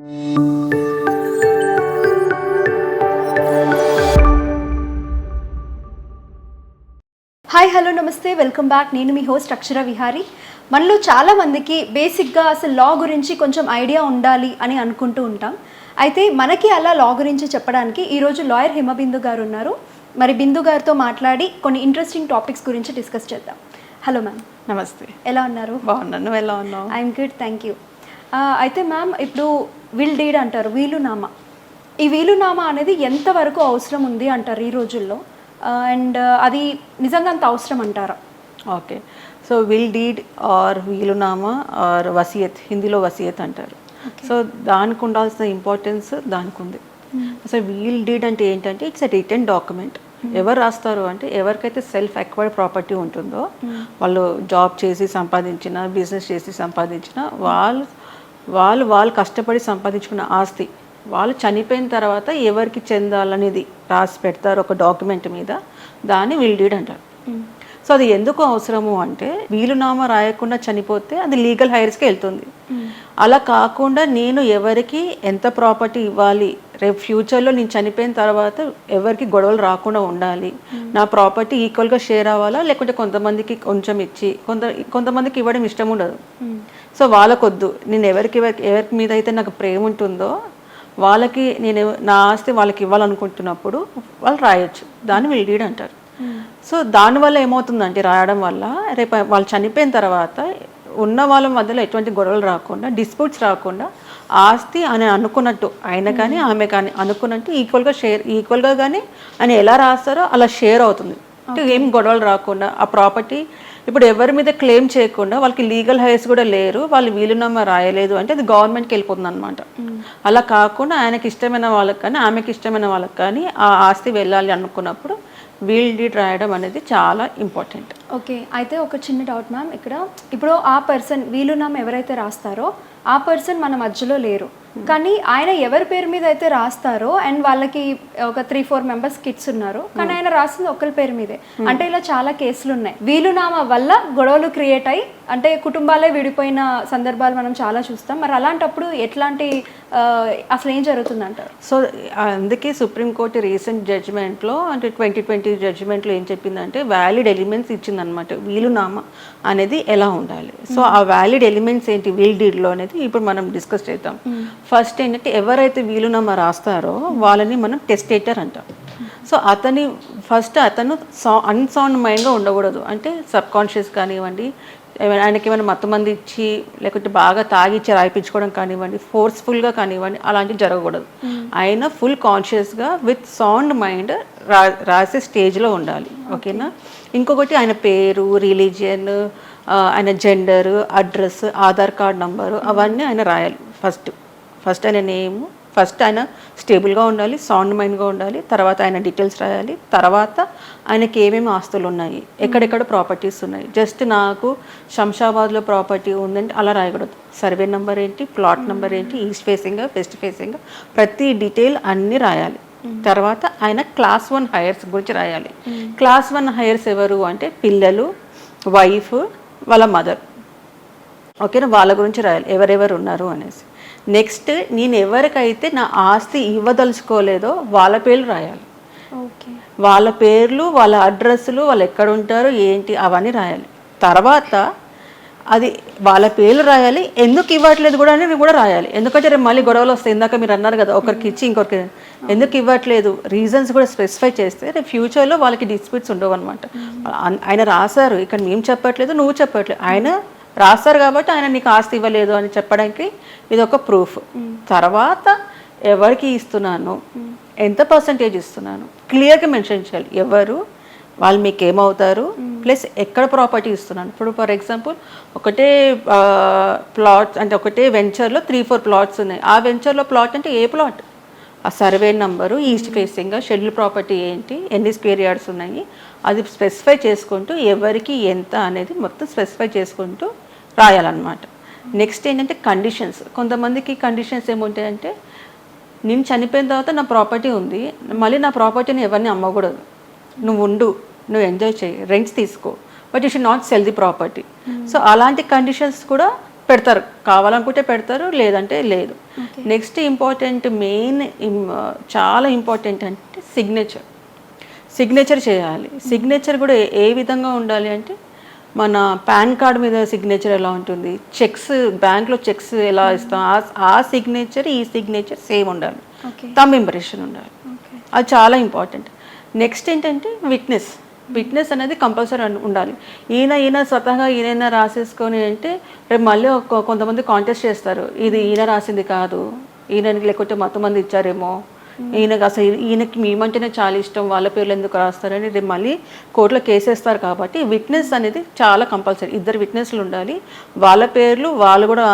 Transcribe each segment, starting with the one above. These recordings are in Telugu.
హాయ్ హలో నమస్తే. వెల్కమ్ బ్యాక్ నేను మీ హోస్ట్ అక్షర విహారీ. మనలో చాలా మందికి బేసిక్గా అసలు లా గురించి కొంచెం ఐడియా ఉండాలి అని అనుకుంటూ ఉంటాం. అయితే మనకి అలా లా గురించి చెప్పడానికి ఈరోజు లాయర్ హిమబిందు గారు ఉన్నారు. మరి బిందు గారితో మాట్లాడి కొన్ని ఇంట్రెస్టింగ్ టాపిక్స్ గురించి డిస్కస్ చేద్దాం. హలో మ్యామ్ నమస్తే. ఎలా ఉన్నారు? బాగున్నాను. ఎలా ఉన్నావు? ఐఎమ్ గుడ్ థ్యాంక్ యూ అయితే మ్యామ్ ఇప్పుడు విల్ డీడ్ అంటారు వీలునామా. ఈ వీలునామా అనేది ఎంతవరకు అవసరం ఉంది అంటారు ఈ రోజుల్లో? అండ్ అది నిజంగా అంత అవసరం అంటారా? Okay. So will deed or వీలునామా ఆర్ వసియత్ హిందీలో వసియత్ అంటారు. సో దానికి ఉండాల్సిన ఇంపార్టెన్స్ దానికి ఉంది. అసలు వీల్ డీడ్ అంటే ఏంటంటే ఇట్స్ ఎ రిటర్న్ డాక్యుమెంట్ ఎవరు రాస్తారు అంటే ఎవరికైతే సెల్ఫ్ ఎక్వైర్డ్ ప్రాపర్టీ ఉంటుందో వాళ్ళు జాబ్ చేసి సంపాదించిన బిజినెస్ చేసి సంపాదించిన వాళ్ళు వాళ్ళు వాళ్ళు కష్టపడి సంపాదించుకున్న ఆస్తి వాళ్ళు చనిపోయిన తర్వాత ఎవరికి చెందాలనేది రాసి పెడతారు ఒక డాక్యుమెంట్ మీద. దాన్ని విల్ డీడ్ అంటారు. సో అది ఎందుకు అవసరము అంటే వీలునామా రాయకుండా చనిపోతే అది లీగల్ హైర్స్కి వెళ్తుంది. అలా కాకుండా నేను ఎవరికి ఎంత ప్రాపర్టీ ఇవ్వాలి? రేపు ఫ్యూచర్లో నేను చనిపోయిన తర్వాత ఎవరికి గొడవలు రాకుండా ఉండాలి? నా ప్రాపర్టీ ఈక్వల్గా షేర్ అవ్వాలా? లేకుంటే కొంతమందికి కొంచెం ఇచ్చి కొంత కొంతమందికి ఇవ్వడం ఇష్టం ఉండదు. సో వాళ్ళకొద్దు. నేను ఎవరికి ఎవరికి ఎవరికి మీద అయితే నాకు ప్రేమ ఉంటుందో వాళ్ళకి నేను నా ఆస్తి వాళ్ళకి ఇవ్వాలనుకుంటున్నప్పుడు వాళ్ళు రాయొచ్చు. దాన్ని విల్డీడ్ అంటారు. సో దానివల్ల ఏమవుతుందంటే రాయడం వల్ల రేపు వాళ్ళు చనిపోయిన తర్వాత ఉన్న వాళ్ళ మధ్యలో ఎటువంటి గొడవలు రాకుండా డిస్ప్యూట్స్ రాకుండా ఆస్తి అని అనుకున్నట్టు ఆయన కానీ ఆమె కానీ అనుకున్నట్టు ఈక్వల్గా షేర్ ఈక్వల్గా కానీ అని ఎలా రాస్తారో అలా షేర్ అవుతుంది. అంటే ఏం గొడవలు రాకుండా ఆ ప్రాపర్టీ ఇప్పుడు ఎవరి మీద క్లెయిమ్ చేయకుండా వాళ్ళకి లీగల్ హైర్స్ కూడా లేరు వాళ్ళు వీలునామా రాయలేదు అంటే అది గవర్నమెంట్కి వెళ్ళిపోతుంది అనమాట అలా కాకుండా ఆయనకి ఇష్టమైన వాళ్ళకి కానీ ఆమెకి ఇష్టమైన వాళ్ళకి కానీ ఆ ఆస్తి వెళ్ళాలి అనుకున్నప్పుడు వీల్ డీడ్ రాయడం అనేది చాలా ఇంపార్టెంట్. ఓకే అయితే ఒక చిన్న డౌట్ మ్యామ్ ఇక్కడ ఇప్పుడు ఆ పర్సన్ వీలునామా ఎవరైతే రాస్తారో ఆ పర్సన్ మన మధ్యలో లేరు. కానీ ఆయన ఎవరి పేరు మీద అయితే రాస్తారో అండ్ వాళ్ళకి ఒక త్రీ ఫోర్ మెంబర్స్ కిడ్స్ ఉన్నారు కానీ ఆయన రాసింది ఒకరి పేరు మీదే. అంటే ఇలా చాలా కేసులు ఉన్నాయి. వీలునామా వల్ల గొడవలు క్రియేట్ అయ్యి అంటే కుటుంబాలే విడిపోయిన సందర్భాలు మనం చాలా చూస్తాం. మరి అలాంటప్పుడు ఎట్లాంటి అసలు ఏం జరుగుతుంది అంటారు సో అందుకే సుప్రీంకోర్టు రీసెంట్ జడ్జిమెంట్లో అంటే ట్వంటీ ట్వంటీ జడ్జిమెంట్లో ఏం చెప్పిందంటే వ్యాలిడ్ ఎలిమెంట్స్ ఇచ్చిందనమాట వీలునామా అనేది ఎలా ఉండాలి? సో ఆ వ్యాలిడ్ ఎలిమెంట్స్ ఏంటి వీల్ డీడ్లో అనేది ఇప్పుడు మనం డిస్కస్ చేద్దాం. ఫస్ట్ ఏంటంటే ఎవరైతే వీలునామా రాస్తారో వాళ్ళని మనం టెస్టేటర్ అంటాం. సో అతని ఫస్ట్ అతను సా అన్సౌండ్ మైండ్గా ఉండకూడదు. అంటే సబ్ కాన్షియస్ కానివ్వండి ఆయనకి ఏమైనా మత్తు మంది ఇచ్చి లేకుంటే బాగా తాగిచ్చి రాయిపించుకోవడం కానివ్వండి ఫోర్స్ఫుల్గా కానివ్వండి అలాంటివి జరగకూడదు. ఆయన ఫుల్ కాన్షియస్గా విత్ సౌండ్ మైండ్ రా రాసే స్టేజ్లో ఉండాలి. ఓకేనా? ఇంకొకటి ఆయన పేరు రిలీజియన్ ఆయన gender address Aadhaar card number అవన్నీ ఆయన రాయాలి. ఫస్ట్ ఫస్ట్ ఆయన నేమ్ ఫస్ట్ ఆయన స్టేబుల్గా ఉండాలి సౌండ్ మైండ్గా ఉండాలి తర్వాత ఆయన డీటెయిల్స్ రాయాలి తర్వాత ఆయనకి ఏమేమి ఆస్తులు ఉన్నాయి ఎక్కడెక్కడ ప్రాపర్టీస్ ఉన్నాయి. జస్ట్ నాకు శంషాబాద్లో ప్రాపర్టీ ఉందంటే అలా రాయకూడదు. సర్వే నెంబర్ ఏంటి ప్లాట్ నెంబర్ ఏంటి ఈస్ట్ ఫేసింగ్ వెస్ట్ ఫేసింగ్ ప్రతి డీటెయిల్ అన్నీ రాయాలి. తర్వాత ఆయన క్లాస్ వన్ హైయర్స్ గురించి రాయాలి. క్లాస్ వన్ హైయర్స్ ఎవరు అంటే పిల్లలు వైఫ్ వాళ్ళ మదర్. ఓకేనా? వాళ్ళ గురించి రాయాలి. ఎవరెవరు ఉన్నారు అనేసి. నెక్స్ట్ నేను ఎవరికైతే నా ఆస్తి ఇవ్వదలుచుకోలేదో వాళ్ళ పేర్లు రాయాలి. ఓకే. వాళ్ళ పేర్లు వాళ్ళ అడ్రస్లు వాళ్ళు ఎక్కడ ఉంటారు ఏంటి అవన్నీ రాయాలి. తర్వాత అది వాళ్ళ పేర్లు రాయాలి ఎందుకు ఇవ్వట్లేదు కూడా అని కూడా రాయాలి. ఎందుకంటే రేపు మళ్ళీ గొడవలు వస్తాయి ఇందాక మీరు అన్నారు కదా ఒకరికి ఇచ్చి ఇంకొకరికి ఎందుకు ఇవ్వట్లేదు? రీజన్స్ కూడా స్పెసిఫై చేస్తే రేపు ఫ్యూచర్లో వాళ్ళకి డిస్ప్యూట్స్ ఉండవు అనమాట ఆయన రాశారు ఇక్కడ మేము చెప్పట్లేదు నువ్వు చెప్పట్లేదు. ఆయన రాస్తారు కాబట్టి ఆయన నీకు ఆస్తి ఇవ్వలేదు అని చెప్పడానికి ఇది ఒక ప్రూఫ్ తర్వాత ఎవరికి ఇస్తున్నాను? ఎంత పర్సంటేజ్ ఇస్తున్నాను? క్లియర్గా మెన్షన్ చేయాలి. ఎవరు? వాళ్ళు మీకు ఏమవుతారు? ప్లస్ ఎక్కడ ప్రాపర్టీ ఇస్తున్నాను? ఇప్పుడు ఫర్ ఎగ్జాంపుల్ ఒకటే ప్లాట్ అంటే ఒకటే వెంచర్లో త్రీ ఫోర్ ప్లాట్స్ ఉన్నాయి. ఆ వెంచర్లో ప్లాట్ అంటే ఏ ప్లాట్ ఆ survey number east facing schedule property ఏంటి ఎన్ని స్క్వేర్ యార్డ్స్ ఉన్నాయి అది స్పెసిఫై చేసుకుంటూ ఎవరికి ఎంత అనేది మొత్తం స్పెసిఫై చేసుకుంటూ రాయాలన్నమాట. నెక్స్ట్ ఏంటంటే కండిషన్స్ కొంతమందికి కండిషన్స్ ఏముంటాయంటే నేను చనిపోయిన తర్వాత నా ప్రాపర్టీ ఉంది మళ్ళీ నా ప్రాపర్టీని ఎవరిని అమ్మకూడదు. నువ్వు ఉండు. నువ్వు ఎంజాయ్ చేయి. రెంట్స్ తీసుకో. But you should not sell the property so అలాంటి కండిషన్స్ కూడా పెడతారు. కావాలనుకుంటే పెడతారు లేదంటే లేదు. నెక్స్ట్ ఇంపార్టెంట్ మెయిన్ చాలా ఇంపార్టెంట్ అంటే సిగ్నేచర్ సిగ్నేచర్ చేయాలి. సిగ్నేచర్ కూడా ఏ- విధంగా ఉండాలి అంటే మన పాన్ కార్డ్ మీద సిగ్నేచర్ ఎలా ఉంటుంది? చెక్స్ బ్యాంక్లో చెక్స్ ఎలా ఇస్తాం? ఆ- ఆ సిగ్నేచర్ ఈ సిగ్నేచర్ సేమ్ ఉండాలి. తమ్ ఇంప్రెషన్ ఉండాలి. అది చాలా ఇంపార్టెంట్ నెక్స్ట్ ఏంటంటే విట్నెస్ విట్నెస్ అనేది కంపల్సరీ ఉండాలి. ఈయన ఈయన స్వతహాగా ఈయన రాసేసుకొని అంటే రేపు మళ్ళీ కొంతమంది కాంటెస్ట్ చేస్తారు. ఇది ఈయన రాసింది కాదు. ఈయనకి లేకుంటే మొత్తం మంది ఇచ్చారేమో. ఈయనకి అసలు ఈయనకి మేమంటేనే చాలా ఇష్టం. వాళ్ళ పేర్లు ఎందుకు రాస్తారని రేపు మళ్ళీ కోర్టులో కేసేస్తారు కాబట్టి విట్నెస్ అనేది చాలా కంపల్సరీ ఇద్దరు విట్నెస్లు ఉండాలి. వాళ్ళ పేర్లు వాళ్ళు కూడా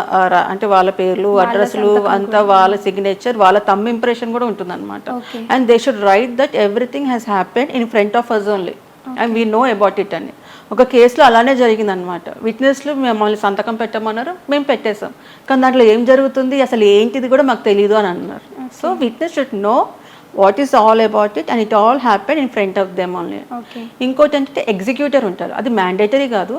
అంటే వాళ్ళ పేర్లు అడ్రస్లు అంతా వాళ్ళ సిగ్నేచర్ వాళ్ళ తమ్ ఇంప్రెషన్ కూడా ఉంటుంది Okay. And they should write that everything has happen in front of us only and we know about it అని. ఒక కేసులో అలానే జరిగిందనమాట విట్నెస్లు మమ్మల్ని సంతకం పెట్టమన్నారు మేము పెట్టేసాం కానీ దాంట్లో ఏం జరుగుతుంది అసలు ఏంటిది కూడా మాకు తెలియదు అని అన్నారు. So witness should know what is all about it and it all happen in front of them only okay ఇంకోటి ఏంటంటే ఎగ్జిక్యూటర్ ఉంటారు. అది మ్యాండేటరీ కాదు.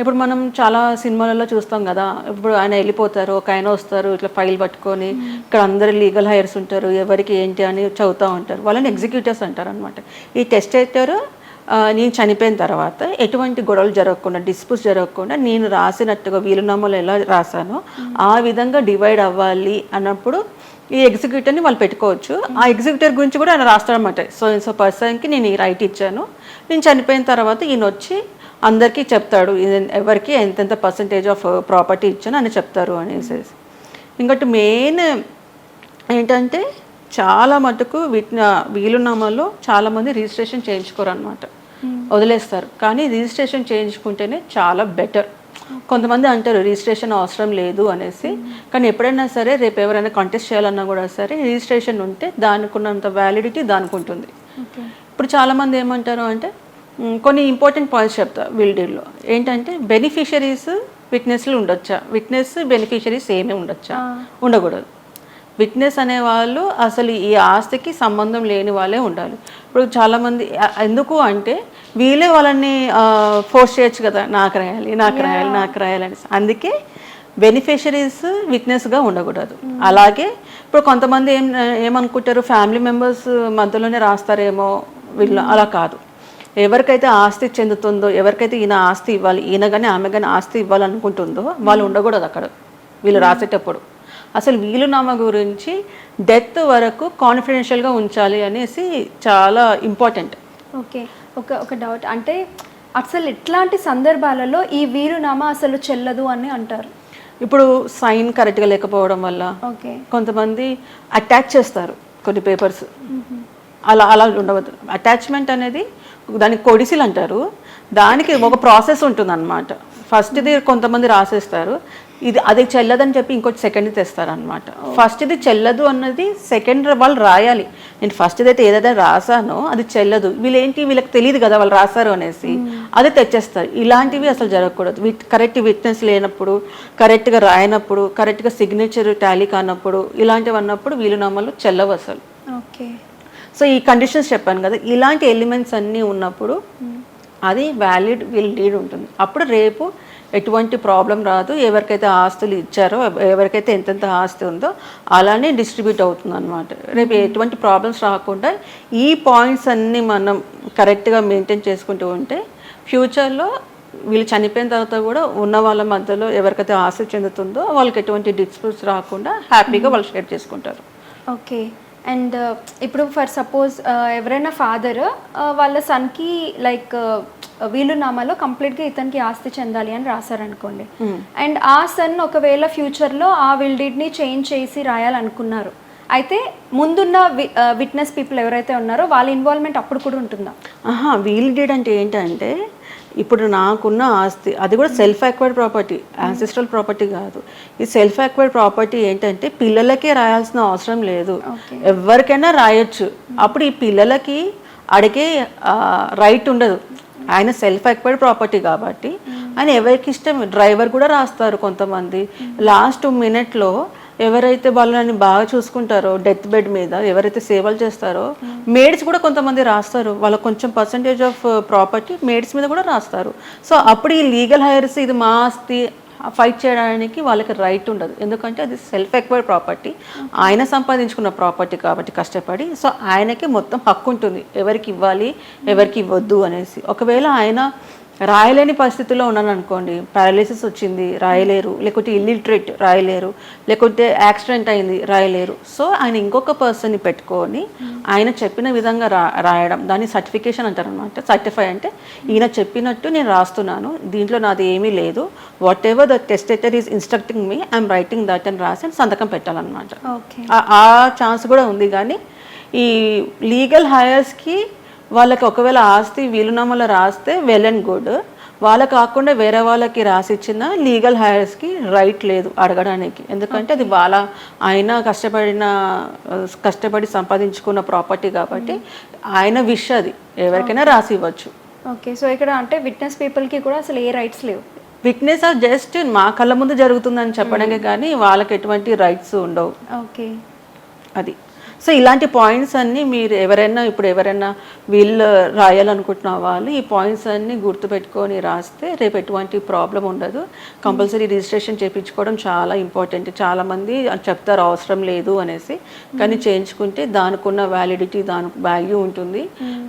ఇప్పుడు మనం చాలా సినిమాలలో చూస్తాం కదా ఇప్పుడు ఆయన వెళ్ళిపోతారు ఒక ఆయన వస్తారు ఇట్లా ఫైల్ పట్టుకొని ఇక్కడ అందరు లీగల్ హైయర్స్ ఉంటారు ఎవరికి ఏంటి అని చదువుతూ ఉంటారు. వాళ్ళని ఎగ్జిక్యూటర్స్ అంటారు అనమాట ఈ టెస్టేటర్ నేను చనిపోయిన తర్వాత ఎటువంటి గొడవలు జరగకుండా డిస్ప్యూట్స్ జరగకుండా నేను రాసినట్టుగా వీలునామాలు ఎలా రాశానో ఆ విధంగా డివైడ్ అవ్వాలి అన్నప్పుడు ఈ ఎగ్జిక్యూటర్ని వాళ్ళు పెట్టుకోవచ్చు. ఆ ఎగ్జిక్యూటర్ గురించి కూడా ఆయన రాస్తాడనమాట సో సో పర్సన్కి నేను ఈ రైట్ ఇచ్చాను. నేను చనిపోయిన తర్వాత ఈయన వచ్చి అందరికీ చెప్తాడు. ఎవరికి ఎంతెంత పర్సంటేజ్ ఆఫ్ ప్రాపర్టీ ఇచ్చాను అని చెప్తారు అనేసి ఇంకోటి మెయిన్ ఏంటంటే చాలా మటుకు వీటిన వీలునామాలో చాలామంది రిజిస్ట్రేషన్ చేయించుకోరు అనమాట వదిలేస్తారు. కానీ రిజిస్ట్రేషన్ చేయించుకుంటేనే చాలా బెటర్. కొంతమంది అంటారు రిజిస్ట్రేషన్ అవసరం లేదు అనేసి. కానీ ఎప్పుడైనా సరే రేపు ఎవరైనా కంటెస్ట్ చేయాలన్నా కూడా సరే రిజిస్ట్రేషన్ ఉంటే దానికి ఉన్నంత వ్యాలిడిటీ దానికి ఉంటుంది ఇప్పుడు చాలామంది ఏమంటారు అంటే కొన్ని ఇంపార్టెంట్ పాయింట్స్ చెప్తా విల్డీల్లో ఏంటంటే బెనిఫిషరీస్ విట్నెస్లు ఉండొచ్చా? విట్నెస్ బెనిఫిషరీస్ ఏమీ ఉండొచ్చా? ఉండకూడదు. విట్నెస్ అనే వాళ్ళు అసలు ఈ ఆస్తికి సంబంధం లేని వాళ్ళే ఉండాలి. ఇప్పుడు చాలామంది ఎందుకు అంటే వీళ్ళే వాళ్ళని ఫోర్స్ చేయొచ్చు కదా నాకు రాయాలి నాకు రాయాలి నాకు రాయాలి అని అందుకే బెనిఫిషరీస్ విట్నెస్గా ఉండకూడదు. అలాగే ఇప్పుడు కొంతమంది ఏం ఏమనుకుంటారు ఫ్యామిలీ మెంబర్స్ మధ్యలోనే రాస్తారేమో వీళ్ళు అలా కాదు. ఎవరికైతే ఆస్తి చెందుతుందో ఎవరికైతే ఈయన ఆస్తి ఇవ్వాలి ఈయన కానీ ఆమె కానీ ఆస్తి ఇవ్వాలనుకుంటుందో వాళ్ళు ఉండకూడదు అక్కడ. వీళ్ళు రాసేటప్పుడు. అసలు వీలునామా గురించి డెత్ వరకు కాన్ఫిడెన్షియల్గా ఉంచాలి అనేసి చాలా ఇంపార్టెంట్. ఓకే. ఒక ఒక డౌట్. అంటే అసలు ఎట్లాంటి సందర్భాలలో ఈ వీలునామా అసలు చెల్లదు అని అంటారు? ఇప్పుడు సైన్ కరెక్ట్గా లేకపోవడం వల్ల ఓకే. కొంతమంది అటాచ్ చేస్తారు కొన్ని పేపర్స్. అలా అలా ఉండవద్దు. అటాచ్మెంట్ అనేది దానికి కొడిసిలు అంటారు దానికి ఒక ప్రాసెస్ ఉంటుంది అనమాట ఫస్ట్ది కొంతమంది రాసేస్తారు. ఇది అది చెల్లదని చెప్పి ఇంకోటి సెకండ్ తెస్తారు అనమాట ఫస్ట్ది చెల్లదు అన్నది సెకండ్ వాళ్ళు రాయాలి. నేను ఫస్ట్ది అయితే ఏదైతే రాసానో అది చెల్లదు. వీళ్ళేంటి? వీళ్ళకి తెలియదు కదా వాళ్ళు రాశారు అనేసి. అది తెచ్చేస్తారు. ఇలాంటివి అసలు జరగకూడదు. విత్ కరెక్ట్ విట్నెస్ లేనప్పుడు కరెక్ట్గా రాయనప్పుడు కరెక్ట్గా సిగ్నేచర్ టాలీ కానప్పుడు ఇలాంటివి అన్నప్పుడు వీలునామాలు చెల్లవు అసలు. ఓకే. సో ఈ కండిషన్స్ చెప్పాను కదా ఇలాంటి ఎలిమెంట్స్ అన్నీ ఉన్నప్పుడు అది వ్యాలిడ్ విల్ లీడ్ ఉంటుంది. అప్పుడు రేపు ఎటువంటి ప్రాబ్లం రాదు. ఎవరికైతే ఆస్తులు ఇచ్చారో ఎవరికైతే ఎంతెంత ఆస్తి ఉందో అలానే డిస్ట్రిబ్యూట్ అవుతుంది అనమాట రేపు ఎటువంటి ప్రాబ్లమ్స్ రాకుండా ఈ పాయింట్స్ అన్నీ మనం కరెక్ట్గా మెయింటైన్ చేసుకుంటూ ఉంటే ఫ్యూచర్లో వీళ్ళు చనిపోయిన తర్వాత కూడా ఉన్న వాళ్ళ మధ్యలో ఎవరికైతే ఆస్తి చెందుతుందో వాళ్ళకి ఎటువంటి డిస్ప్యూట్స్ రాకుండా హ్యాపీగా వాళ్ళు షేర్ చేసుకుంటారు. ఓకే. అండ్ ఇప్పుడు ఫర్ సపోజ్ ఎవరైనా ఫాదర్ వాళ్ళ సన్కి లైక్ వీలునామాలో కంప్లీట్గా ఇతనికి ఆస్తి చెందాలి అని రాశారనుకోండి. అండ్ ఆ సన్ ఒకవేళ ఫ్యూచర్లో ఆ విల్ డీడ్ని చేంజ్ చేసి రాయాలనుకున్నారు. అయితే ముందున్న విట్నెస్ పీపుల్ ఎవరైతే ఉన్నారో వాళ్ళ ఇన్వాల్వ్మెంట్ అప్పుడు కూడా ఉంటుందా? ఆహా వీల్ డీడ్ అంటే ఏంటంటే ఇప్పుడు నాకున్న ఆస్తి అది కూడా self acquired property ancestral property కాదు. ఈ సెల్ఫ్ అక్వైర్డ్ ప్రాపర్టీ ఏంటంటే పిల్లలకే రాయాల్సిన అవసరం లేదు. ఎవరికైనా రాయొచ్చు. అప్పుడు ఈ పిల్లలకి అడిగే రైట్ ఉండదు. ఆయన సెల్ఫ్ ఎక్వైర్డ్ ప్రాపర్టీ కాబట్టి ఆయన ఎవరికి ఇష్టం? డ్రైవర్ కూడా రాస్తారు కొంతమంది. లాస్ట్ మినిట్లో ఎవరైతే వాళ్ళని బాగా చూసుకుంటారో డెత్ బెడ్ మీద ఎవరైతే సేవలు చేస్తారో మేడ్స్ కూడా కొంతమంది రాస్తారు. వాళ్ళకి కొంచెం పర్సంటేజ్ ఆఫ్ ప్రాపర్టీ మేడ్స్ మీద కూడా రాస్తారు. సో అప్పుడు ఈ లీగల్ హైర్స్ ఇది మా ఆస్తి ఫైట్ చేయడానికి వాళ్ళకి రైట్ ఉండదు. ఎందుకంటే అది సెల్ఫ్ ఎక్వైర్డ్ ప్రాపర్టీ ఆయన సంపాదించుకున్న ప్రాపర్టీ కాబట్టి కష్టపడి సో ఆయనకి మొత్తం హక్కు ఉంటుంది. ఎవరికి ఇవ్వాలి ఎవరికి ఇవ్వద్దు అనేసి. ఒకవేళ ఆయన రాయలేని పరిస్థితిలో ఉన్నాను అనుకోండి పారాలిసిస్ వచ్చింది రాయలేరు లేకుంటే ఇల్లిటరేట్ రాయలేరు లేకుంటే యాక్సిడెంట్ అయింది రాయలేరు. సో ఆయన ఇంకొక పర్సన్ని పెట్టుకొని ఆయన చెప్పిన విధంగా రా రాయడం దాన్ని సర్టిఫికేషన్ అంటారు అనమాట సర్టిఫై అంటే ఈయన చెప్పినట్టు నేను రాస్తున్నాను దీంట్లో నాది ఏమీ లేదు. Whatever the testator is instructing me I'm writing that అని రాసి సంతకం పెట్టాలన్నమాట. ఆ ఛాన్స్ కూడా ఉంది కానీ ఈ లీగల్ హైయర్స్కి వాళ్ళకి ఒకవేళ ఆస్తి వీలునామాలో రాస్తే వెల్ అండ్ గుడ్ వాళ్ళ కాకుండా వేరే వాళ్ళకి రాసిచ్చిన లీగల్ హైయర్స్కి రైట్ లేదు అడగడానికి. ఎందుకంటే అది వాళ్ళ ఆయన కష్టపడిన కష్టపడి సంపాదించుకున్న ప్రాపర్టీ కాబట్టి ఆయన విష్ అది. ఎవరికైనా రాసి ఇవ్వచ్చు. ఓకే. సో ఇక్కడ అంటే విట్నెస్ పీపుల్కి కూడా అసలు ఏ రైట్స్ లేవు. విట్నెస్ జస్ట్ మా కళ్ళ ముందు జరుగుతుందని చెప్పడమే కానీ వాళ్ళకి ఎటువంటి రైట్స్ ఉండవు. ఓకే. అది. సో ఇలాంటి పాయింట్స్ అన్నీ మీరు ఎవరైనా ఇప్పుడు ఎవరైనా వీళ్ళు రాయాలనుకుంటున్న వాళ్ళు ఈ పాయింట్స్ అన్నీ గుర్తుపెట్టుకొని రాస్తే రేపు ఎటువంటి ప్రాబ్లం ఉండదు. కంపల్సరీ రిజిస్ట్రేషన్ చేయించుకోవడం చాలా ఇంపార్టెంట్. చాలామంది చెప్తారు అవసరం లేదు అనేసి. కానీ చేయించుకుంటే దానికి ఉన్న వ్యాలిడిటీ దానికి వాల్యూ ఉంటుంది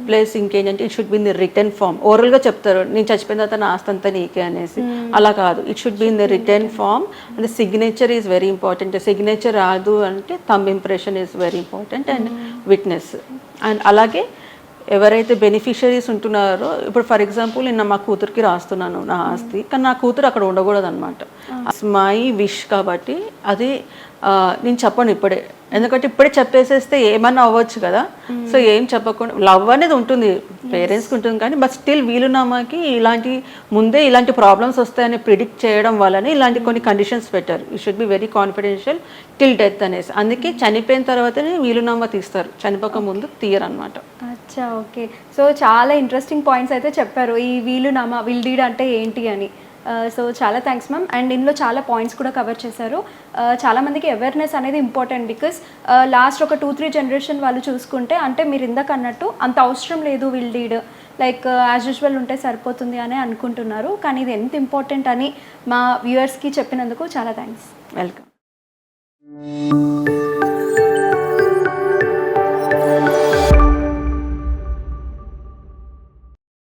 ప్లస్ ఇంకేంటంటే it should be in the written form ఓరల్గా చెప్తారు నేను చచ్చిపోయిన తర్వాత నా ఆస్తి అంతా నీకే అనేసి. అలా కాదు. It should be in the written form and signature is very important signature రాదు అంటే thumb impression is very important and witness and అలాగే ఎవరైతే బెనిఫిషరీస్ ఉంటున్నారో ఇప్పుడు ఫర్ ఎగ్జాంపుల్ నిన్న మా కూతురికి రాస్తున్నాను నా ఆస్తి కానీ నా కూతురు అక్కడ ఉండకూడదు అనమాట మై విష్ కాబట్టి అది నేను చెప్పను ఇప్పుడే. ఎందుకంటే ఇప్పుడే చెప్పేసేస్తే ఏమన్నా అవ్వచ్చు కదా. సో ఏం చెప్పకుండా లవ్ అనేది ఉంటుంది. పేరెంట్స్కి ఉంటుంది కానీ బట్ స్టిల్ వీలునామాకి ఇలాంటి ముందే ఇలాంటి ప్రాబ్లమ్స్ వస్తాయని ప్రిడిక్ట్ చేయడం వల్లనే ఇలాంటి కొన్ని కండిషన్స్ పెట్టారు. You should be very confidential till death అనేసి. అందుకే చనిపోయిన తర్వాతనే వీలునామా తీస్తారు. చనిపోక ముందు తీయరు అనమాట అచ్చా ఓకే. సో చాలా ఇంట్రెస్టింగ్ పాయింట్స్ అయితే చెప్పారు. ఈ వీలునామా విల్ డీడ్ అంటే ఏంటి అని. Uh, సో చాలా థ్యాంక్స్ మ్యామ్ అండ్ ఇందులో చాలా పాయింట్స్ కూడా కవర్ చేశారు. చాలామందికి చాలా మందికి అవేర్నెస్ అనేది ఇంపార్టెంట్ బికాస్ లాస్ట్ ఒక టూ త్రీ జనరేషన్ వాళ్ళు చూసుకుంటే అంటే మీరు ఇందాక అన్నట్టు అంత అవసరం లేదు will deed like as usual ఉంటే సరిపోతుంది అని అనుకుంటున్నారు. కానీ ఇది ఎంత ఇంపార్టెంట్ అని మా వ్యూవర్స్కి చెప్పినందుకు చాలా థ్యాంక్స్ వెల్కమ్